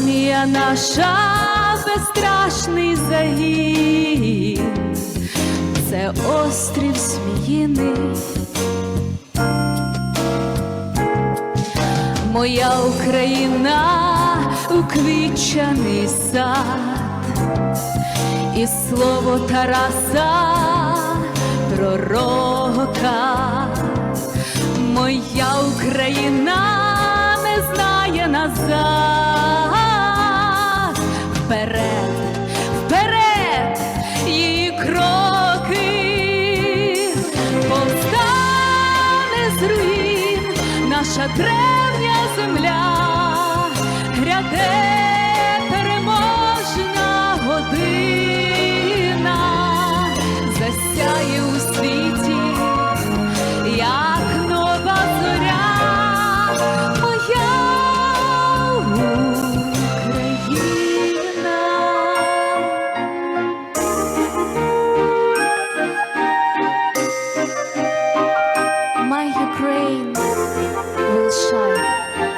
армія наша безстрашний загін, це острів Сміїний. Моя Україна уквічаний сад, і слово Тараса пророка, моя Україна не знає назад, наша древня земля, гряде Ukraine will shine.